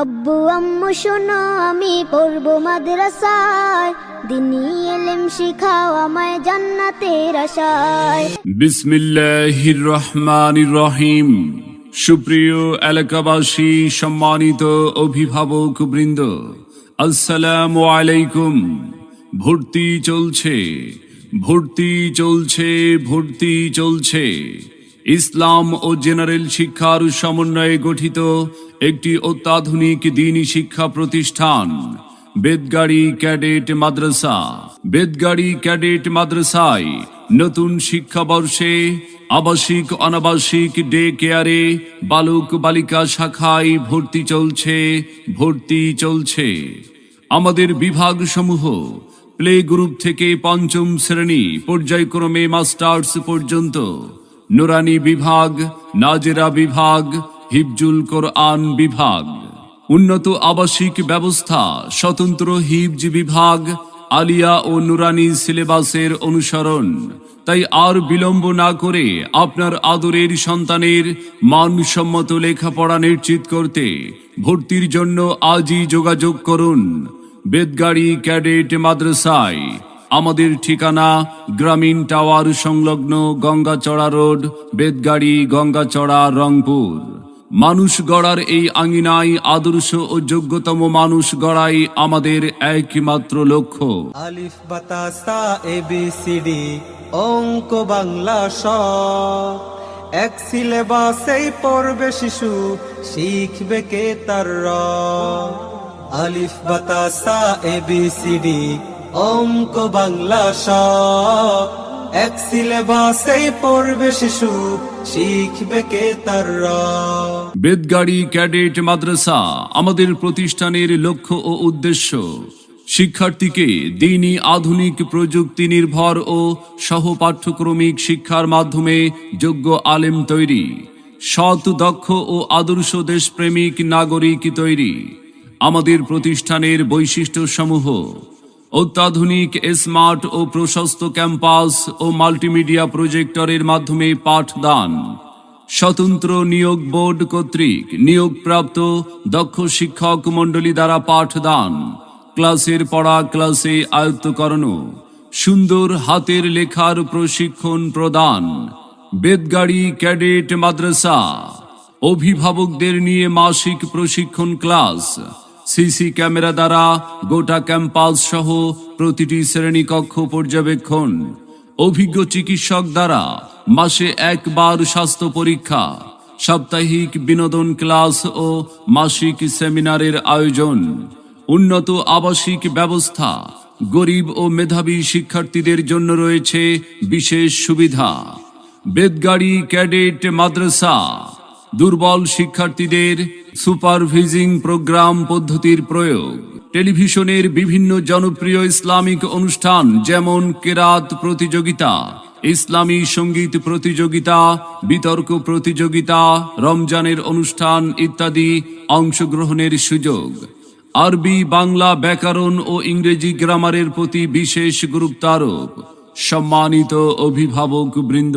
আব্বু, আম্মু, শোনো, আমি পড়ব মাদ্রাসায়। দিনী এলেম শিখাও আমায় জান্নাতের আশায়। বিসমিল্লাহির রহমানির রহিম। সুপ্রিয় এলাকাবাসী, সম্মানিত অভিভাবক বৃন্দ, আসসালামু আলাইকুম। ভর্তি চলছে ভর্তি চলছে ভর্তি চলছে। ইসলাম ও জেনারেল শিক্ষার সমন্বয়ে গঠিত একটি অত্যাধুনিক দিনী শিক্ষা প্রতিষ্ঠান, বেদগাড়ি ক্যাডেট মাদ্রাসা। বেদগাড়ি ক্যাডেট মাদ্রাসায় নতুন শিক্ষাবর্ষে আবাসিক অনাবাসিক ডে কেয়ারে বালক বালিকা শাখায় ভর্তি চলছে ভর্তি চলছে। আমাদের বিভাগ সমূহ প্লে গ্রুপ থেকে পঞ্চম শ্রেণি পর্যায়ক্রমে মাস্টার্স পর্যন্ত নুরানি বিভাগ, নাজেরা বিভাগ, হিফজুল কোরআন বিভাগ। উন্নত আবাসিক ব্যবস্থা, স্বতন্ত্র হিবজ বিভাগ, আলিয়া ও নুরানি সিলেবাসের অনুসরণ। তাই আর বিলম্ব না করে আপনার আদরের সন্তানের মানসম্মত লেখাপড়া নিশ্চিত করতে ভর্তির জন্য আজই যোগাযোগ করুন। বেদগাড়ি ক্যাডেট মাদ্রাসায় আমাদের ঠিকানা গ্রামীণ টাওয়ার সংলগ্ন গঙ্গাচড়া রোড বেদগাড়ি গঙ্গাচড়া, রংপুর। মানুষ গড়ার এই আঙিনায় আদর্শ ও যোগ্যতম মানুষ গড়াই আমাদের একমাত্র লক্ষ্য। আলিফ বাতাসা এ, বি, সি, ডি, অঙ্ক, বাংলা, স। এক সিলেবাসেই পড়বে শিশু, শিখবে কে তার আলিফ বাতাসা এ, বি, সি, ডি অঙ্ক বাংলা স এক সিলেবাসেই পড়বে শিশু, শিখবে কে তার বেদগাড়ি ক্যাডেট মাদ্রাসা আমাদের প্রতিষ্ঠানের লক্ষ্য ও উদ্দেশ্য। শিক্ষার্থীকে দিনই আধুনিক প্রযুক্তি নির্ভর ও সহপাঠ্যক্রমিক শিক্ষার মাধ্যমে যোগ্য আলেম তৈরি। সৎ, দক্ষ ও আদর্শ দেশপ্রেমিক নাগরিক তৈরি। আমাদের প্রতিষ্ঠানের বৈশিষ্ট্য সমূহ অত্যাধুনিক স্মার্ট ও প্রশস্ত ক্যাম্পাস ও মাল্টিমিডিয়া প্রজেক্টরের মাধ্যমে পাঠদান। স্বতন্ত্র নিয়োগ বোর্ড কর্তৃক নিয়োগপ্রাপ্ত দক্ষ শিক্ষক মণ্ডলী দ্বারা পাঠদান। ক্লাসের পড়া ক্লাসে আয়ত্ত করানো। সুন্দর হাতের লেখার প্রশিক্ষণ প্রদান। বেদগাড়ি ক্যাডেট মাদ্রাসা। অভিভাবকদের নিয়ে মাসিক প্রশিক্ষণ ক্লাস। সিসি ক্যামেরা দ্বারা গোটা ক্যাম্পাস সহ প্রতিটি শ্রেণীকক্ষ পর্যবেক্ষণ। অভিজ্ঞ চিকিৎসক দ্বারা মাসে একবার স্বাস্থ্য পরীক্ষা, সাপ্তাহিক বিনোদন ক্লাস ও মাসিক সেমিনারের আয়োজন। উন্নত আবাসিক ব্যবস্থা, গরিব ও মেধাবী শিক্ষার্থীদের জন্য রয়েছে বিশেষ সুবিধা। বেদগাড়ি ক্যাডেট মাদ্রাসা, দুর্বল শিক্ষার্থীদের সুপারভিজিং প্রোগ্রাম পদ্ধতির প্রয়োগ। টেলিভিশনের বিভিন্ন জনপ্রিয় ইসলামিক অনুষ্ঠান যেমন কেরাত প্রতিযোগিতা, ইসলামী সংগীত প্রতিযোগিতা, বিতর্ক প্রতিযোগিতা, রমজানের অনুষ্ঠান ইত্যাদি অংশগ্রহণের সুযোগ। আরবি, বাংলা ব্যাকরণ ও ইংরেজি গ্রামারের প্রতি বিশেষ গুরুত্বারোপ। সম্মানিত অভিভাবক বৃন্দ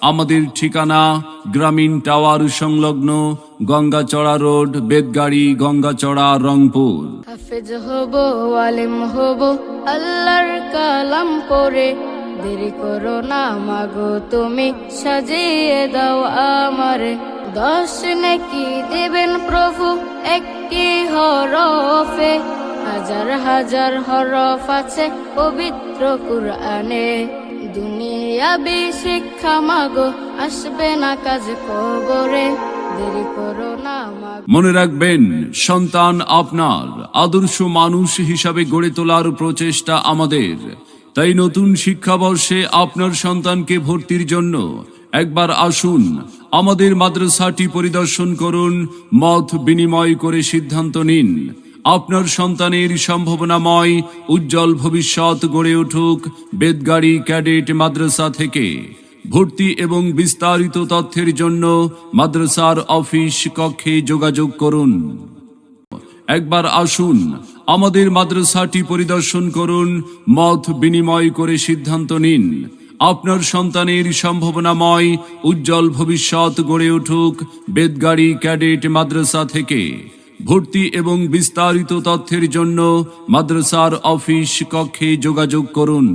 আমাদের ঠিকানা গ্রামীণ টাওয়ার সংলগ্ন গঙ্গাচড়া রোড বেদগাড়ি গঙ্গাচড়া, রংপুর। হাফেজ হব, আলেম হব, আল্লাহর কালাম পড়ে। দেরি করো না, মাগো তুমি, সাজিয়ে দাও আমারে। দশ নাকি দেবেন প্রভু, একটি হরফে। হাজার হাজার হরফ আছে পবিত্র কুরআনে। মাগো, আসবে না কাজ কবরে, দেরি করো মনে রাখবেন, সন্তান আপনার, আদর্শ মানুষ হিসাবে গড়ে তোলার প্রচেষ্টা আমাদের। তাই নতুন শিক্ষাবর্ষে আপনার সন্তানকে ভর্তির জন্য একবার আসুন, আমাদের মাদ্রাসাটি পরিদর্শন করুন, মত বিনিময় করে সিদ্ধান্ত নিন। আপনার সন্তানের সম্ভাবনাময় উজ্জ্বল ভবিষ্যৎ গড়ে উঠুক বেদগাড়ি ক্যাডেট মাদ্রাসা থেকে। ভর্তি এবং বিস্তারিত তথ্যের জন্য মাদ্রাসার অফিস কক্ষে যোগাযোগ করুন। একবার আসুন, আমাদের মাদ্রাসাটি পরিদর্শন করুন, মত বিনিময় করে সিদ্ধান্ত নিন। আপনার সন্তানের সম্ভাবনাময় উজ্জ্বল ভবিষ্যৎ গড়ে উঠুক বেদগাড়ি ক্যাডেট মাদ্রাসা থেকে। ভর্তি এবং বিস্তারিত তথ্যের জন্য মাদ্রাসার অফিস কক্ষে যোগাযোগ করুন।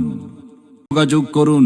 যোগাযোগ করুন।